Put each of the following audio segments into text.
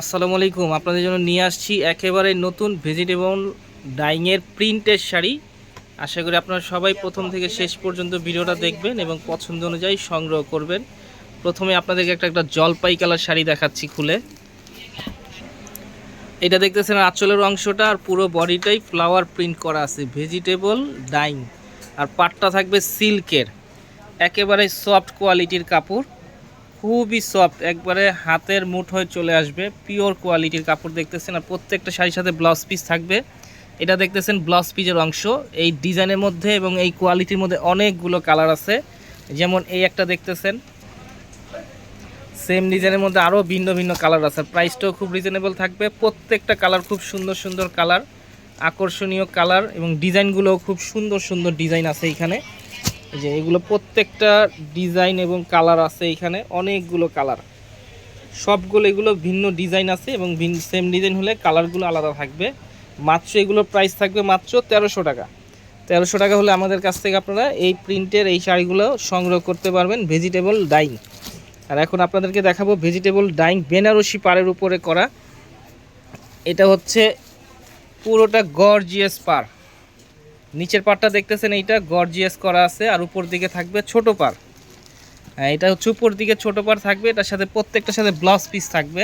আসসালামু আলাইকুম। আপনাদের জন্য নিয়ে আসছি একেবারে নতুন ভেজিটেবল ডাইংয়ের প্রিন্টের শাড়ি। আশা করি আপনারা সবাই প্রথম থেকে শেষ পর্যন্ত ভিডিওটা দেখবেন এবং পছন্দ অনুযায়ী সংগ্রহ করবেন। প্রথমে আপনাদেরকে একটা একটা জলপাই কালার শাড়ি দেখাচ্ছি খুলে। এটা দেখতেছেন আঁচলের অংশটা আর পুরো বডিটাই ফ্লাওয়ার প্রিন্ট করা আছে, ভেজিটেবল ডাইং। আর পাটটা থাকবে সিল্কের, একেবারে সফট কোয়ালিটির কাপড়। খুবই সফট একবারে হাতের মুঠ হয়ে চলে আসবে। পিওর কোয়ালিটির কাপড় দেখতেছেন আর প্রত্যেকটা শাড়ির সাথে ব্লাউজ পিস থাকবে। এটা দেখতেছেন ব্লাউজ পিসের অংশ। এই ডিজাইনের মধ্যে এবং এই কোয়ালিটির মধ্যে অনেকগুলো কালার আছে। যেমন এই একটা দেখতেছেন। সেম ডিজাইনের মধ্যে আরও ভিন্ন ভিন্ন কালার আছে। প্রাইসটাও খুব রিজনেবল থাকবে। প্রত্যেকটা কালার খুব সুন্দর সুন্দর কালার আকর্ষণীয় কালার এবং ডিজাইনগুলোও খুব সুন্দর সুন্দর ডিজাইন আছে এখানে। যে এগুলো প্রত্যেকটা ডিজাইন এবং কালার আছে এখানে, অনেকগুলো কালার। সবগুলো এগুলো ভিন্ন ডিজাইন আছে এবং সেম ডিজাইন হলে কালারগুলো আলাদা থাকবে। মাত্র এগুলোর প্রাইস থাকবে মাত্র তেরোশো টাকা। তেরোশো টাকা হলে আমাদের কাছ থেকে আপনারা এই প্রিন্টের এই শাড়িগুলো সংগ্রহ করতে পারবেন ভেজিটেবল ডাইং আর এখন আপনাদেরকে দেখাবো ভেজিটেবল ডাইং বেনারসি পাড়ের উপরে করা। এটা হচ্ছে পুরোটা গর্জিয়াস পার নিচের পাড়টা দেখতেছেন এইটা গর্জিয়াস করা আছে, আর উপর দিকে থাকবে ছোট পার হ্যাঁ এটা হচ্ছে উপর দিকে ছোট পার থাকবে, এটার সাথে প্রত্যেকটার সাথে ব্লাউজ পিস থাকবে।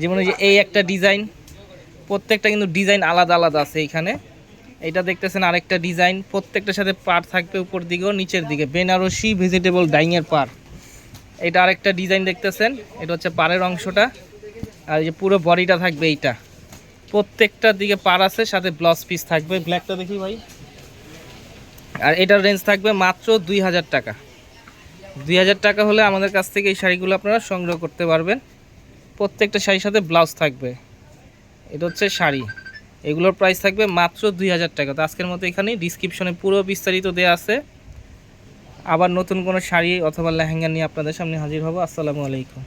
যেমন যে এই একটা ডিজাইন প্রত্যেকটা কিন্তু ডিজাইন আলাদা আলাদা আছে এইখানে। এটা দেখতেছেন আরেকটা ডিজাইন প্রত্যেকটার সাথে পার থাকবে উপর দিকেও, নিচের দিকে। বেনারসি ভেজিটেবল ডাইংয়ের পার এটা আরেকটা ডিজাইন দেখতেছেন, এটা হচ্ছে পাড়ের অংশটা। আর এই যে পুরো বডিটা থাকবে এইটা। প্রত্যেকটার দিকে পার আছে, সাথে ব্লাউজ পিস থাকবে। ব্ল্যাকটা দেখি ভাই। আর এটার রেঞ্জ থাকবে মাত্র দুই হাজার টাকা। দুই হাজার টাকা হলে আমাদের কাছ থেকে এই শাড়িগুলো আপনারা সংগ্রহ করতে পারবেন। প্রত্যেকটা শাড়ির সাথে ব্লাউজ থাকবে। এটা হচ্ছে শাড়ি। এগুলোর প্রাইস থাকবে মাত্র দুই হাজার টাকা। তো আজকের মতো এখানে ডিসক্রিপশনে পুরো বিস্তারিত দেওয়া আছে। আবার নতুন কোনো শাড়ি অথবা লেহেঙ্গা নিয়ে আপনাদের সামনে হাজির হব। আসসালামু আলাইকুম।